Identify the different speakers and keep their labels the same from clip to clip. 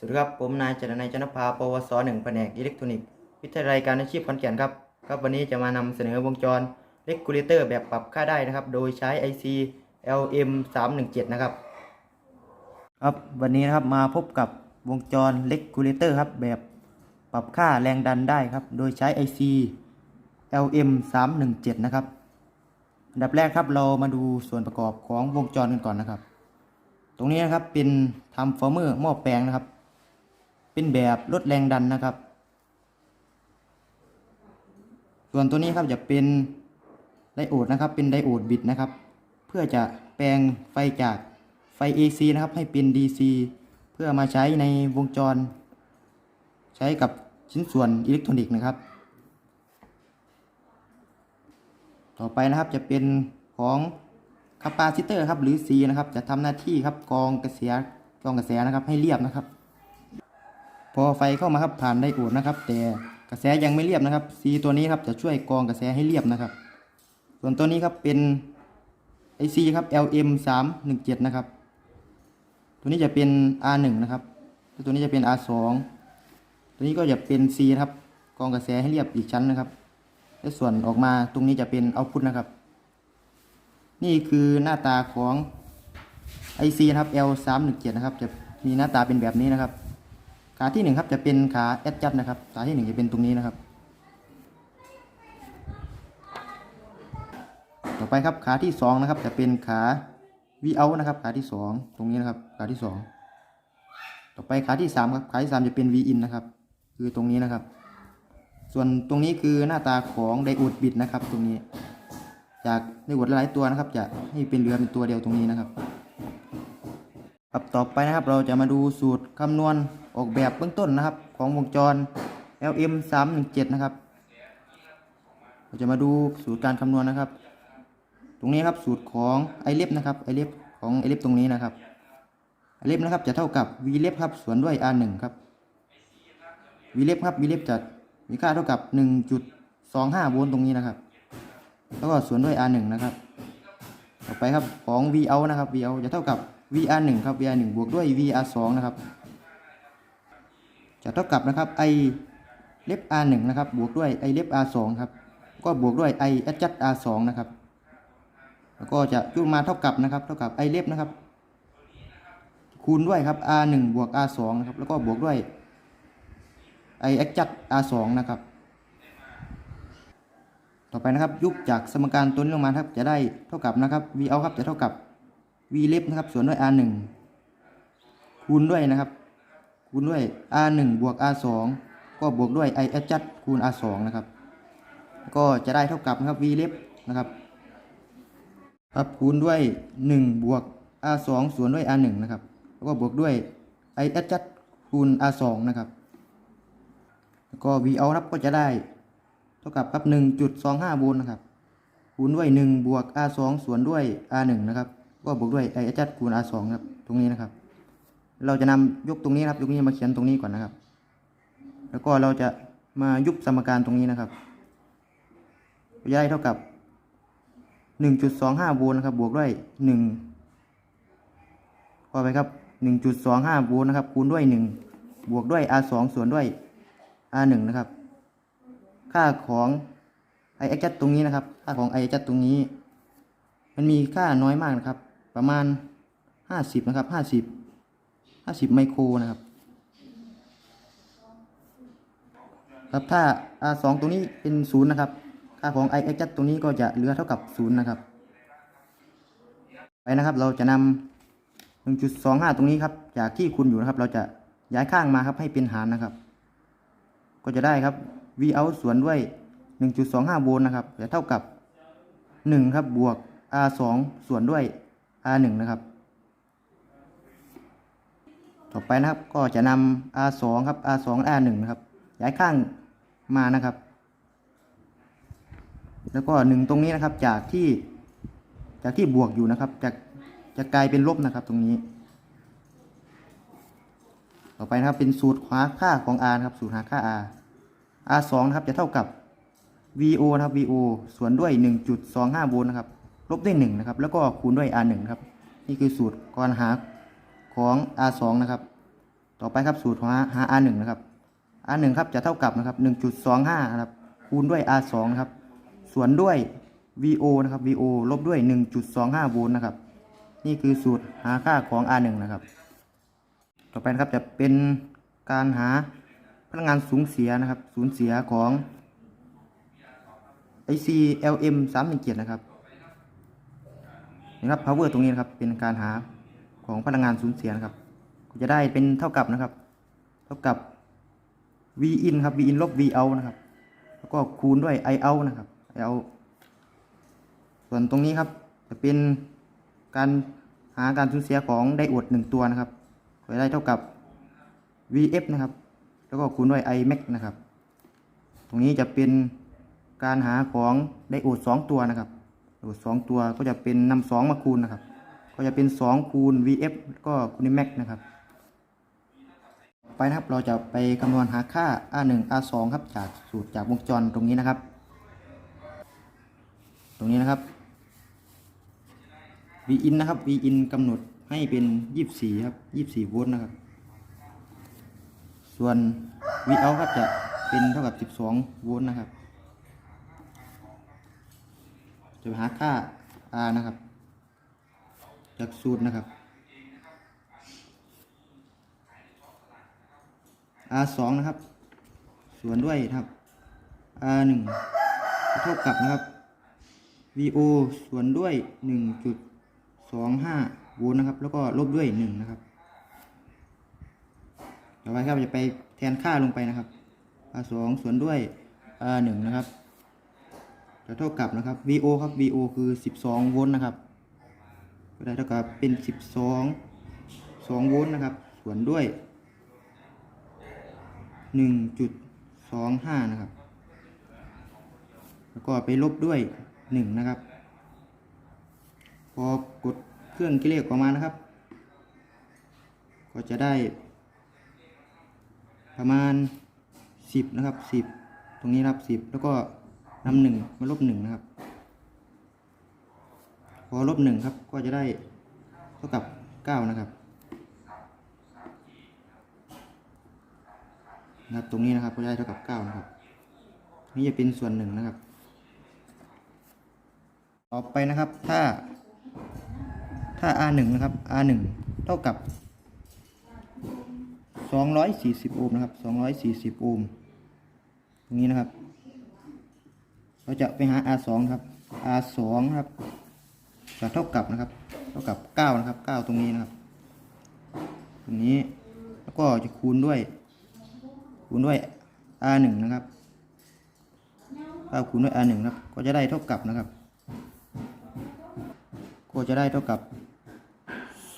Speaker 1: สวัสดีครับผมนายจรนัยจันทภาปวสหนึ่งแผนกอิเล็กทรอนิกส์วิทยาลัยการอาชีพขอนแก่นครับครับวันนี้จะมานำเสนอวงจรเลกูเลเตอร์แบบปรับค่าได้นะครับ โดยใช้ IC LM 3 1 7นะครับครับวันนี้นะครับมาพบกับวงจรเลกูเลเตอร์ครับแบบปรับค่าแรงดันได้ครับ โดยใช้ IC LM 3 1 7นะครับอันดับแรกครับเรามาดูส่วนประกอบของวงจรกันก่อนนะครับ ตรงนี้นะครับเป็นทำฟอร์เมอร์หม้อแปลงนะครับ เป็นแบบลดแรงดันนะครับ ส่วนตัวนี้ครับจะเป็นไดโอดนะครับ เป็นไดโอดบิดนะครับ เพื่อจะแปลงไฟจากไฟ AC นะครับให้เป็น DC เพื่อมาใช้ในวงจร ใช้กับชิ้นส่วนอิเล็กทรอนิกส์นะครับ ต่อไปนะครับจะเป็นของคาปาซิเตอร์ครับหรือ C นะครับจะทำหน้าที่ครับกรองกระแสกรองกระแสนะครับให้เรียบนะครับ อไฟเข้ามาครับผ่านไดโอดนะครับ แต่กระแสยังไม่เรียบนะครับ C ตัวนี้ครับจะช่วยกรองกระแสให้เรียบนะครับ ส่วนตัวนี้ครับเป็น IC ครับ LM 3 1 7นะครับ ตัวนี้จะเป็น R1 นะครับแล้วตัวนี้จะเป็น R2 ตัวนี้ก็จะเป็น C ครับกรองกระแสให้เรียบอีกชั้นนะครับและส่วนออกมาตรงนี้จะเป็นเอาพุทนะครับ นี่คือหน้าตาของ IC นะครับ L 3 1 7นะครับ จะมีหน้าตาเป็นแบบนี้นะครับ ขาที่หนึ่งครับจะเป็นขาแอดจัดนะครับ ขาที่หนึ่งจะเป็นตรงนี้นะครับ ต่อไปครับขาที่สองนะครับ จะเป็นขา V out นะครับ ขาที่สองตรงนี้นะครับ ขาที่สองต่อไปขาที่สามครับ ขาที่สามจะเป็น V in นะครับ คือตรงนี้นะครับ ส่วนตรงนี้คือหน้าตาของไดโอดบิดนะครับ ตรงนี้ จากไดโอดหลายตัวนะครับ จะให้เป็นเรือเป็นตัวเดียวตรงนี้นะครับ ครับต่อไปนะครับเราจะมาดูสูตรคำนวณออกแบบเบื้องต้นนะครับ ของวงจร LM 3 1 7นะครับ เราจะมาดูสูตรการคำนวณนะครับ ตรงนี้ครับสูตรของไอเล็บนะครับไอเล็บของไอเล็บตรงนี้นะครับไอเล็บนะครับจะเท่ากับ v เล็บครับส่วนด้วย r 1ครับ v เล็บครับ v เล็บจะมีค่าเท่ากับ 1.25 โวลต์ตรงนี้นะครับ แล้วก็ส่วนด้วย r 1นะครับ ต่อไปครับของ v out นะครับ v out จะเท่ากับ vr 1ครับ vr 1บวกด้วย vr 2นะครับ จะเท่ากับนะครับ i เล็บ r 1นะครับ บวกด้วย i เล็บ r 2ครับ ก็บวกด้วย i adjust r 2นะครับ แล้วก็จะยุมาเท่ากับนะครับ เท่ากับ i เล็บนะครับ คูณด้วยครับ r 1บวก r 2นะครับ แล้วก็บวกด้วย i adjust r 2นะครับ ต่อไปนะครับ ยุบจากสมการตัวนี้ลงมาครับ จะได้เท่ากับนะครับ v out ครับ จะเท่ากับ v เล็บนะครับ ส่วนด้วย r 1คูณด้วยนะครับ คูณด้วย r 1บวก r 2ก็บวกด้วย i adjust คูณ r 2นะครับ ก็จะได้เท่ากับนะครับ v เล็บนะครับครับคูณด้วย 1 บวก r 2ส่วนด้วย r 1นะครับ แล้วก็บวกด้วย i adjust คูณ r 2นะครับแล้วก็ v out ครับก็จะได้เท่ากับครับ1.25โวลต์นะครับ คูณด้วย 1 บวก r 2ส่วนด้วย r 1นะครับ ก็บวกด้วย i adjust คูณ r 2ครับ ตรงนี้นะครับ เราจะนำยกตรงนี้ครับยกนี้มาเขียนตรงนี้ก่อนนะครับ แล้วก็เราจะมายุบสมการตรงนี้นะครับจะได้เท่ากับ 1.25โวลต์นะครับ บวกด้วย1พอไปครับ 1.25โวลต์นะครับ คูณด้วย 1 บวกด้วย r 2ส่วนด้วย r 1นะครับ ค่าของ i adjust ตรงนี้นะครับ ค่าของ i adjust ตรงนี้ มันมีค่าน้อยมากนะครับ ประมาณ50นะครับ50 50ไมโครนะครับ ครับถ้า r 2ตรงนี้เป็น0นะครับ ค่าของ i adjust ตรงนี้ก็จะเหลือเท่ากับ0นะครับ ไปนะครับเราจะนำ1.25 ตรงนี้ครับ จากที่คุณอยู่นะครับ เราจะย้ายข้างมาครับให้เป็นหารนะครับ ก็จะได้ครับ v out ส่วนด้วย 1.25 โวลต์นะครับจะเท่ากับ 1 ครับบวก r 2 ส่วนด้วย r 1 นะครับ ต่อไปนะครับก็จะนำ r 2 ครับ r 2 r 1 นะครับ ย้ายข้างมานะครับ แล้วก็หนึ่งตรงนี้นะครับจากที่จากที่บวกอยู่นะครับจะจะกลายเป็นลบนะครับตรงนี้ ต่อไปนะครับเป็นสูตรหาค่าของ r นะครับ สูตรหาค่า r r 2 นะครับจะเท่ากับ vo นะครับ vo ส่วนด้วย 1.25โวลต์นะครับ ลบด้วย1นะครับ แล้วก็คูณด้วย r 1ครับ นี่คือสูตรการหาของ r 2นะครับ ต่อไปครับสูตรของหาหา R1 นะครับ R1 ครับจะเท่ากับนะครับ1.25นะครับ คูณด้วย R2 นะครับ ส่วนด้วย VO นะครับ VO ลบด้วย 1.25โวลต์นะครับ นี่คือสูตรหาค่าของ R1 นะครับ ต่อไปนะครับจะเป็นการหาพลังงานสูญเสียนะครับ สูญเสียของ IC LM 317นะครับ นะครับ power ตรงนี้นะครับ เป็นการหาของพลังงานสูญเสียนะครับ ก็จะได้เป็นเท่ากับนะครับ เท่ากับ V in ครับ V in ลบ V out นะครับ แล้วก็คูณด้วย I out นะครับ I out ส่วนตรงนี้ครับ จะเป็นการหาการสูญเสียของไดโอดหนึ่งตัวนะครับก็จะได้เท่ากับ VF นะครับ แล้วก็คูณด้วย I max นะครับ ตรงนี้จะเป็นการหาของไดโอดสองตัวนะครับ ไดโอดสองตัวก็จะเป็นนำสองมาคูณนะครับ ก็จะเป็นสองคูณ VF ก็คูณ I max นะครับ ไปนะครับเราจะไปคำนวณหาค่า R1 R2 ครับจากสูตรจากวงจรตรงนี้นะครับ ตรงนี้นะครับ V in นะครับ V in กำหนดให้เป็น 24 ครับ 24 โวลต์นะครับ ส่วน V out ครับจะเป็นเท่ากับ 12 โวลต์นะครับ จะไปหาค่า R นะครับจากสูตรนะครับ R 2นะครับ ส่วนด้วยนะครับ R 1เท่ากับนะครับ VO ส่วนด้วย1.25โวลต์นะครับ แล้วก็ลบด้วย1นะครับต่อไปครับจะไปแทนค่าลงไปนะครับ R 2ส่วนด้วย R 1นะครับ จะเท่ากับนะครับ VO ครับ VO คือ 12 โวลต์นะครับก็ได้เท่ากับเป็น 12 2 โวลต์นะครับ ส่วนด้วย 1.25 นะครับ แล้วก็ไปลบด้วย 1 นะครับ พอกดเครื่องคิดเลขออกมานะครับ ก็จะได้ ประมาณ 10 นะครับ 10 ตรงนี้ครับ 10 แล้วก็ นำหนึ่งมาลบ1นะครับ พอลบ1ครับก็จะได้เท่ากับ9นะครับนะครับ ตรงนี้นะครับก็ได้เท่ากับ9นะครับ นี่จะเป็นส่วนหนึ่งนะครับ ต่อไปนะครับถ้า ถ้า R 1นะครับ R 1เท่ากับ240โอห์มนะครับ240โอห์มตรงนี้นะครับ เราจะไปหา R 2ครับ R 2ครับจะเท่ากับนะครับ เท่ากับ9นะครับ9ตรงนี้นะครับ ตรงนี้แล้วก็จะคูณด้วย คูณด้วย R 1นะครับ9คูณด้วย R 1ครับ ก็จะได้เท่ากับนะครับ ก็จะได้เท่ากับ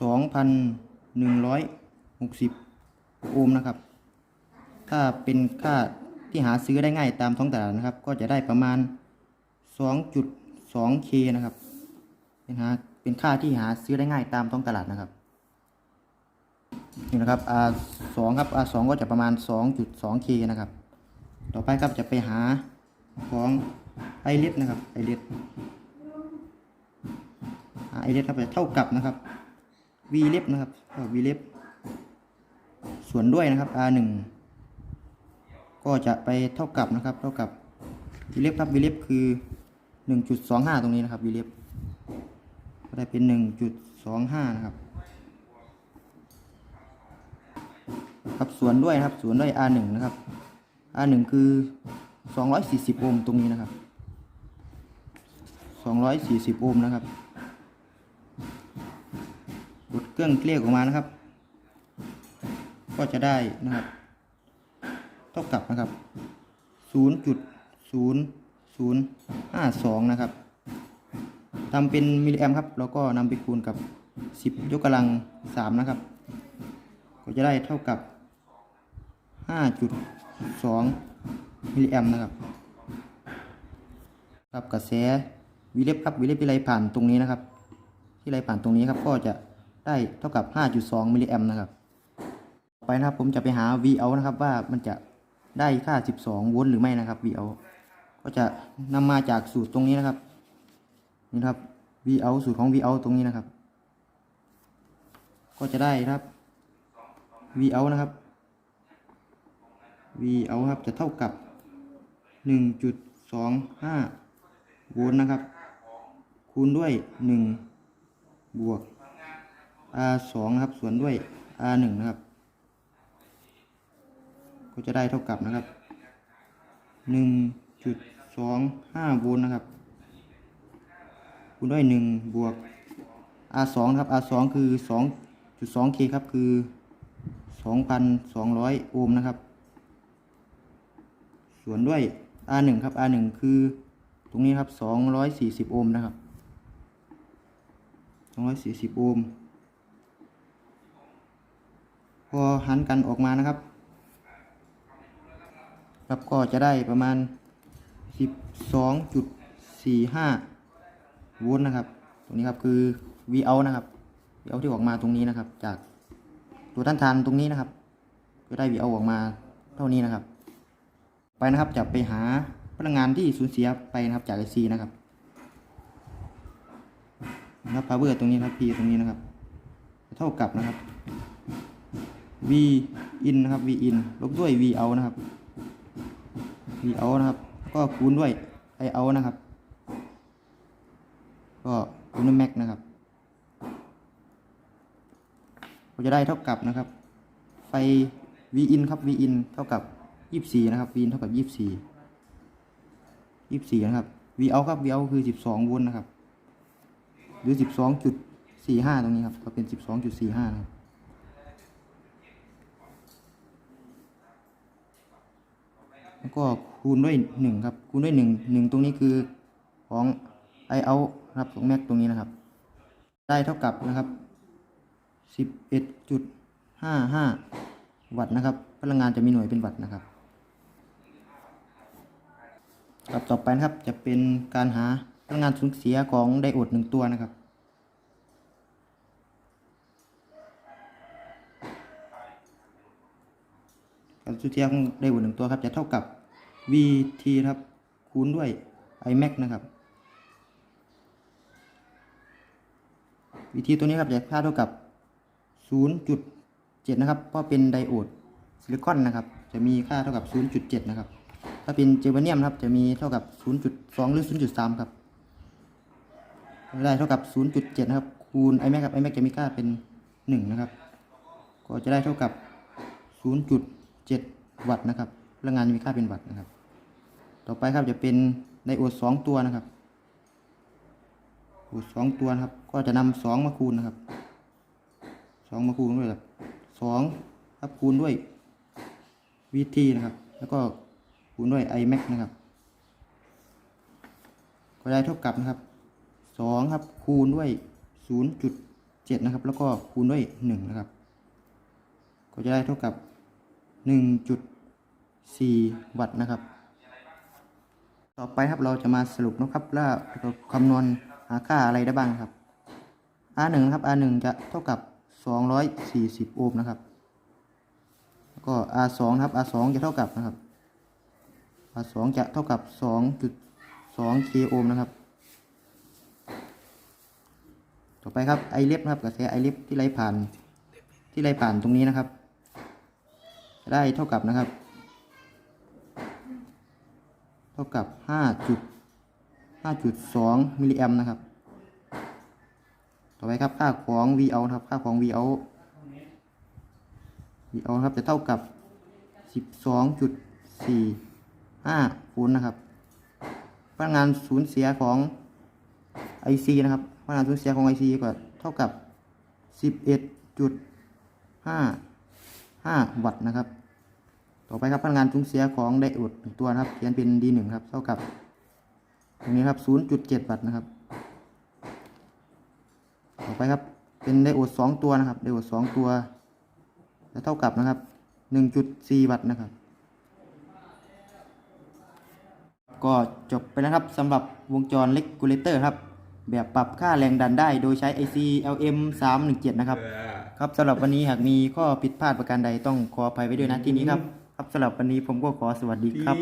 Speaker 1: 2,160โอห์มนะครับ ถ้าเป็นค่า ที่หาซื้อได้ง่ายตามท้องตลาดนะครับ ก็จะได้ประมาณ 2.2K นะครับ เป็นหาเป็นค่าที่หาซื้อได้ง่ายตามท้องตลาดนะครับนี่นะครับ R 2 ครับ R 2 ก็จะประมาณ 2.2K นะครับ ต่อไปครับจะไปหาของไอเลสนะครับไอเลสไอเลสครับจะเท่ากับนะครับ V เล็บนะครับ V เล็บส่วนด้วยนะครับ R 1 ก็จะไปเท่ากับนะครับ เท่ากับ V เล็บครับ V เล็บคือ 1.25 ตรงนี้นะครับ V เล็บก็ได้เป็น 1.25 นะครับ ครับส่วนด้วยนะครับส่วนด้วย R 1 นะครับ R 1 คือ 240 โอห์มตรงนี้นะครับ 240 โอห์มนะครับกดเครื่องเกลี้ยออกมานะครับ ก็จะได้นะครับ ท่ากับนะครับ0.0052 นะครับทำเป็นมิลลิแอมครับ แล้วก็นำไปคูณกับ 10 ยกกำลัง 3 นะครับ ก็จะได้เท่ากับ 5.2 มิลลิแอมนะครับครับกระแสวิเลฟครับวิเลฟที่ไหลผ่านตรงนี้นะครับ ที่ไหลผ่านตรงนี้ครับก็จะได้เท่ากับ 5.2 มิลลิแอมนะครับต่อไปนะครับผมจะไปหา V out นะครับว่ามันจะ ได้ค่า 12 โวลต์หรือไม่นะครับ V out ก็จะนำมาจากสูตรตรงนี้นะครับ นี่ครับ V out สูตรของ V out ตรงนี้นะครับ ก็จะได้ครับ V V out นะครับ V out ครับจะเท่ากับ 1.25 โวลต์นะครับ คูณด้วย 1 บวก R 2 นะครับ ส่วนด้วย R 1 นะครับ ก็จะได้เท่ากับนะครับ1.25โวลต์นะครับคูณด้วย1บวก R 2ครับ R 2 คือ 2.2K ครับคือ 2,200 โอห์มนะครับ ส่วนด้วย R 1 ครับ R 1 คือตรงนี้ครับ 240 โอห์มนะครับ 240 โอห์มพอหันกันออกมานะครับ ครับก็จะได้ประมาณ 12.45 โวลต์นะครับตรงนี้ครับคือ V out นะครับ V out ที่ออกมาตรงนี้นะครับ จากตัวต้านทานตรงนี้นะครับจะได้ V out ออกมาเท่านี้นะครับ ไปนะครับจะไปหาพลังงานที่สูญเสียไปนะครับจาก IC นะครับนะครับ power ตรงนี้นะครับ P ตรงนี้นะครับ เท่ากับนะครับ V in นะครับ V in ลบด้วย V out นะครับ V out นะครับ ก็คูณด้วย I out นะครับ ก็คูณด้วย max นะครับก็จะได้เท่ากับนะครับ ไฟ V in ครับ V in เท่ากับ 24 นะครับ V in เท่ากับ 24 24 นะครับ V out ครับ V out คือ 12 โวลต์นะครับ หรือ 12.45 ตรงนี้ครับ ก็เป็น 12.45 นะครับ แล้วก็คูณด้วยหนึ่งครับ คูณด้วยหนึ่งหนึ่งตรงนี้คือของ i o นะครับของแม็กตรงนี้นะครับ ได้เท่ากับนะครับสิบเอ็ดจุดห้าห้าวัตต์นะครับ พลังงานจะมีหน่วยเป็นวัตต์นะครับครับต่อไปนะครับจะเป็นการหาพลังงานสูญเสียของไดโอดหนึ่งตัวนะครับ การ สูญเสียของไดโอดหนึ่งตัวครับ จะเท่ากับ VT ครับ คูณด้วย imax นะครับ VT ตัวนี้ครับจะค่าเท่ากับ 0.7 นะครับ เพราะเป็นไดโอดซิลิคอนนะครับ จะมีค่าเท่ากับ 0.7 นะครับ ถ้าเป็นเจอร์เนียมครับจะมีเท่ากับ 0.2 หรือ 0.3 ครับได้เท่ากับ 0.7 นะครับ คูณ imax ครับ imax จะมีค่าเป็น 1 นะครับ ก็จะได้เท่ากับ 0.7 วัตต์นะครับพลังงานมีค่าเป็นวัตต์นะครับ ต่อไปครับจะเป็นไดโอดสองตัวนะครับโอดสองตัวนะครับ ก็จะนำสองมาคูณนะครับสองมาคูณด้วยครับสองครับคูณด้วย VT นะครับ แล้วก็คูณด้วย imax นะครับ ก็ได้เท่ากับนะครับสองครับคูณด้วยศูนย์จุดเจ็ดนะครับ แล้วก็คูณด้วยหนึ่งนะครับ ก็จะได้เท่ากับ หนึ่งจุดสี่วัตต์นะครับ ต่อไปครับเราจะมาสรุปนะครับว่าเราคำนวณหาค่าอะไรได้บ้างครับ R 1นะครับ R 1 จะเท่ากับ 240 โอห์มนะครับแล้วก็ R 2นะครับ R 2 จะเท่ากับนะครับ R 2 จะเท่ากับ 2.2 k โอห์มนะครับ ต่อไปครับ I เล็บนะครับกระแส I เล็บที่ไหลผ่านที่ไหลผ่านตรงนี้นะครับ ได้เท่ากับนะครับ เท่ากับ5จุด5.2มิลลิแอมนะครับ ต่อไปครับค่าของ V out ครับ ค่าของ V out V out ครับจะเท่ากับ12.45โวลต์นะครับพลังงานสูญเสียของ IC นะครับพลังงานสูญเสียของ IC ก็เท่ากับ 5 วัตต์นะครับ ต่อไปครับพลังงานสูญเสียของไดโอดหนึ่งตัวนะครับเขียนเป็น D1 ครับเท่ากับ ตรงนี้ครับ 0.7 วัตต์นะครับ ต่อไปครับเป็นไดโอด2ตัวนะครับ ไดโอด2ตัวจะเท่ากับนะครับ 1.4 วัตต์นะครับ ก็จบไปแล้วครับสำหรับวงจรเล็กูเลเตอร์ครับ แบบปรับค่าแรงดันได้โดยใช้ IC LM 317 นะครับ ครับสำหรับวันนี้หากมีข้อผิดพลาดประการใดต้องขออภัยไว้ด้วยนะที่นี้ครับ ครับสำหรับวันนี้ผมก็ขอสวัสดีครับ